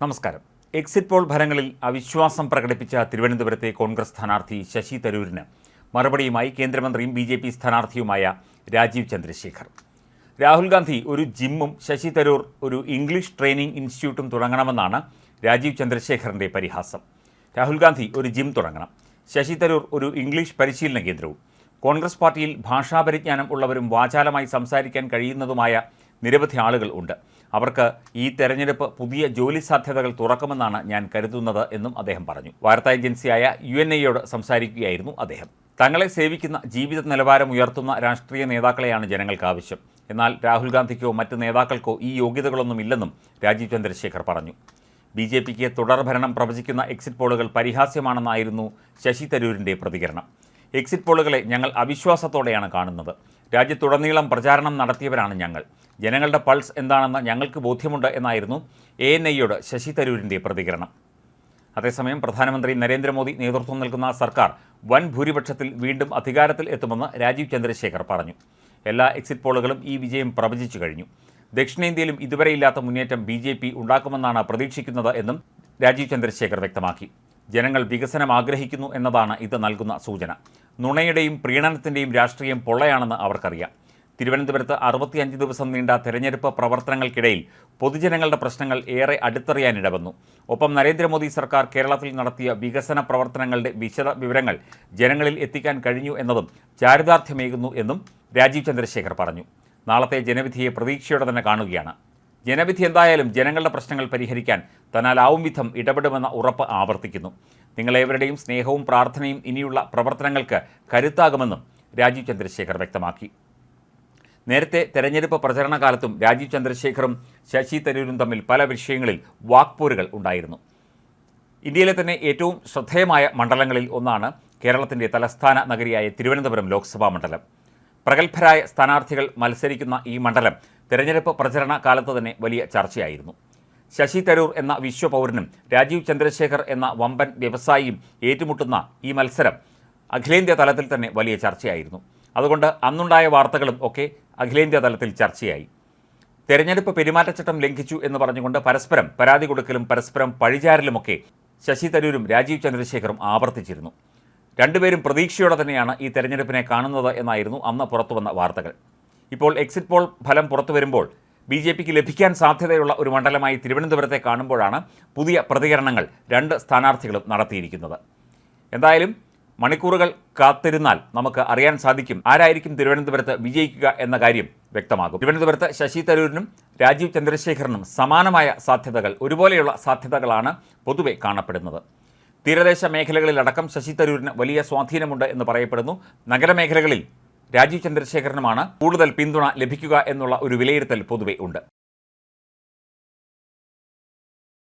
നമസ്കാരം. Exit poll ഫലങ്ങളിൽ അവിശ്വാസം പ്രകടിപ്പിച്ച തിരുവനന്തപുരത്തെ കോൺഗ്രസ് സ്ഥാനാർത്ഥി ശശി തരൂരിന് മറുപടിയുമായി കേന്ദ്രമന്ത്രിയും ബി ജെ പി സ്ഥാനാർത്ഥിയുമായ രാജീവ് ചന്ദ്രശേഖർ. രാഹുൽ ഗാന്ധി ഒരു ജിമ്മും ശശി തരൂർ ഒരു ഇംഗ്ലീഷ് ട്രെയിനിംഗ് ഇൻസ്റ്റിറ്റ്യൂട്ടും തുടങ്ങണമെന്നാണ് രാജീവ് ചന്ദ്രശേഖറിന്റെ പരിഹാസം. രാഹുൽ ഗാന്ധി ഒരു ജിം തുടങ്ങണം. ശശി തരൂർ ഒരു ഇംഗ്ലീഷ് പരിശീലന കേന്ദ്രവും. കോൺഗ്രസ് പാർട്ടിയിൽ ഭാഷാപരിജ്ഞാനം ഉള്ളവരും വാചാലമായി സംസാരിക്കാൻ കഴിയുന്നതുമായ നിരവധി ആളുകൾ ഉണ്ട്. അവർക്ക് ഈ തെരഞ്ഞെടുപ്പ് പുതിയ ജോലി സാധ്യതകൾ തുറക്കുമെന്നാണ് ഞാൻ കരുതുന്നത് എന്നും അദ്ദേഹം പറഞ്ഞു. വാർത്താ ഏജൻസിയായ യു എൻ ഐയോട് സംസാരിക്കുകയായിരുന്നു അദ്ദേഹം. തങ്ങളെ സേവിക്കുന്ന ജീവിത നിലവാരം ഉയർത്തുന്ന രാഷ്ട്രീയ നേതാക്കളെയാണ് ജനങ്ങൾക്ക് ആവശ്യം. എന്നാൽ രാഹുൽ ഗാന്ധിക്കോ മറ്റ് നേതാക്കൾക്കോ ഈ യോഗ്യതകളൊന്നും ഇല്ലെന്നും രാജീവ് ചന്ദ്രശേഖർ പറഞ്ഞു. ബി ജെ പിക്ക് തുടർഭരണം പ്രവചിക്കുന്ന എക്സിറ്റ് പോളുകൾ പരിഹാസ്യമാണെന്നായിരുന്നു ശശി തരൂരിന്റെ പ്രതികരണം. എക്സിറ്റ് പോളുകളെ ഞങ്ങൾ അവിശ്വാസത്തോടെയാണ് കാണുന്നത്. രാജ്യത്തുടനീളം പ്രചാരണം നടത്തിയവരാണ് ഞങ്ങൾ. ജനങ്ങളുടെ പൾസ് എന്താണെന്ന് ഞങ്ങൾക്ക് ബോധ്യമുണ്ട് എന്നായിരുന്നു എ എൻ ഐയോട് ശശി തരൂരിന്റെ പ്രതികരണം. അതേസമയം പ്രധാനമന്ത്രി നരേന്ദ്രമോദി നേതൃത്വം നൽകുന്ന സർക്കാർ വൻ ഭൂരിപക്ഷത്തിൽ വീണ്ടും അധികാരത്തിൽ എത്തുമെന്ന് രാജീവ് ചന്ദ്രശേഖർ പറഞ്ഞു. എല്ലാ എക്സിറ്റ് പോളുകളും ഈ വിജയം പ്രവചിച്ചു കഴിഞ്ഞു. ദക്ഷിണേന്ത്യയിലും ഇതുവരെയില്ലാത്ത മുന്നേറ്റം ബി ജെ പി ഉണ്ടാക്കുമെന്നാണ് പ്രതീക്ഷിക്കുന്നത് എന്നും രാജീവ് ചന്ദ്രശേഖർ വ്യക്തമാക്കി. ജനങ്ങൾ വികസനം ആഗ്രഹിക്കുന്നു എന്നതാണ് ഇത് നൽകുന്ന സൂചന. നുണയുടെയും പ്രീണനത്തിന്റെയും രാഷ്ട്രീയം പൊള്ളയാണെന്ന് അവർക്കറിയാം. തിരുവനന്തപുരത്ത് അറുപത്തിയഞ്ച് ദിവസം നീണ്ട തെരഞ്ഞെടുപ്പ് പ്രവർത്തനങ്ങൾക്കിടയിൽ പൊതുജനങ്ങളുടെ പ്രശ്നങ്ങൾ ഏറെ അടുത്തറിയാനിട വന്നു ഒപ്പം നരേന്ദ്രമോദി സർക്കാർ കേരളത്തിൽ നടത്തിയ വികസന പ്രവർത്തനങ്ങളുടെ വിശദ വിവരങ്ങൾ ജനങ്ങളിൽ എത്തിക്കാൻ കഴിഞ്ഞു എന്നതും ചാരിതാർത്ഥ്യമേകുന്നു എന്നും രാജീവ് ചന്ദ്രശേഖർ പറഞ്ഞു. നാളത്തെ ജനവിധിയെ പ്രതീക്ഷയോടെ തന്നെ കാണുകയാണ്. ജനവിധി എന്തായാലും ജനങ്ങളുടെ പ്രശ്നങ്ങൾ പരിഹരിക്കാൻ തന്നാലാവും വിധം ഇടപെടുമെന്ന ഉറപ്പ് ആവർത്തിക്കുന്നു. നിങ്ങളേവരുടെയും സ്നേഹവും പ്രാർത്ഥനയും ഇനിയുള്ള പ്രവർത്തനങ്ങൾക്ക് കരുത്താകുമെന്നും രാജീവ് ചന്ദ്രശേഖർ വ്യക്തമാക്കി. നേരത്തെ തെരഞ്ഞെടുപ്പ് പ്രചരണ കാലത്തും രാജീവ് ചന്ദ്രശേഖറും ശശി തരൂരും തമ്മിൽ പല വിഷയങ്ങളിൽ വാക്പോരുകൾ ഉണ്ടായിരുന്നു. ഇന്ത്യയിലെ തന്നെ ഏറ്റവും ശ്രദ്ധേയമായ മണ്ഡലങ്ങളിൽ ഒന്നാണ് കേരളത്തിന്റെ തലസ്ഥാന നഗരിയായ തിരുവനന്തപുരം ലോക്സഭാ മണ്ഡലം. പ്രഗത്ഭരായ സ്ഥാനാർത്ഥികൾ മത്സരിക്കുന്ന ഈ മണ്ഡലം തെരഞ്ഞെടുപ്പ് പ്രചരണ കാലത്ത് തന്നെ വലിയ ചർച്ചയായിരുന്നു. ശശി തരൂർ എന്ന വിശ്വപൗരനും രാജീവ് ചന്ദ്രശേഖർ എന്ന വമ്പൻ വ്യവസായിയും ഏറ്റുമുട്ടുന്ന ഈ മത്സരം അഖിലേന്ത്യാ തലത്തിൽ തന്നെ വലിയ ചർച്ചയായിരുന്നു. അതുകൊണ്ട് അന്നുണ്ടായ വാർത്തകളും ഒക്കെ അഖിലേന്ത്യാ തലത്തിൽ ചർച്ചയായി. തെരഞ്ഞെടുപ്പ് പെരുമാറ്റച്ചട്ടം ലംഘിച്ചു എന്ന് പറഞ്ഞുകൊണ്ട് പരസ്പരം പരാതി കൊടുക്കലും പരസ്പരം പഴിചാരലുമൊക്കെ ശശി തരൂരും രാജീവ് ചന്ദ്രശേഖറും ആവർത്തിച്ചിരുന്നു. രണ്ടുപേരും പ്രതീക്ഷയോടെ തന്നെയാണ് ഈ തെരഞ്ഞെടുപ്പിനെ കാണുന്നത് എന്നായിരുന്നു അന്ന് പുറത്തുവന്ന വാർത്തകൾ. ഇപ്പോൾ എക്സിറ്റ് പോൾ ഫലം പുറത്തു വരുമ്പോൾ ബി ജെ പിക്ക് ലഭിക്കാൻ സാധ്യതയുള്ള ഒരു മണ്ഡലമായി തിരുവനന്തപുരത്തെ കാണുമ്പോഴാണ് പുതിയ പ്രതികരണങ്ങൾ രണ്ട് സ്ഥാനാർത്ഥികളും നടത്തിയിരിക്കുന്നത്. എന്തായാലും മണിക്കൂറുകൾ കാത്തിരുന്നാൽ നമുക്ക് അറിയാൻ സാധിക്കും ആരായിരിക്കും തിരുവനന്തപുരത്ത് വിജയിക്കുക എന്ന കാര്യം വ്യക്തമാകും. തിരുവനന്തപുരത്ത് ശശി തരൂരിനും രാജീവ് ചന്ദ്രശേഖരനും സമാനമായ സാധ്യതകൾ ഒരുപോലെയുള്ള സാധ്യതകളാണ് പൊതുവെ കാണപ്പെടുന്നത്. തീരദേശ മേഖലകളിലടക്കം ശശി തരൂരിന് വലിയ സ്വാധീനമുണ്ട് എന്ന് പറയപ്പെടുന്നു. നഗരമേഖലകളിൽ രാജീവ് ചന്ദ്രശേഖരനുമാണ് കൂടുതൽ പിന്തുണ ലഭിക്കുക എന്നുള്ള ഒരു വിലയിരുത്തൽ പൊതുവെ ഉണ്ട്.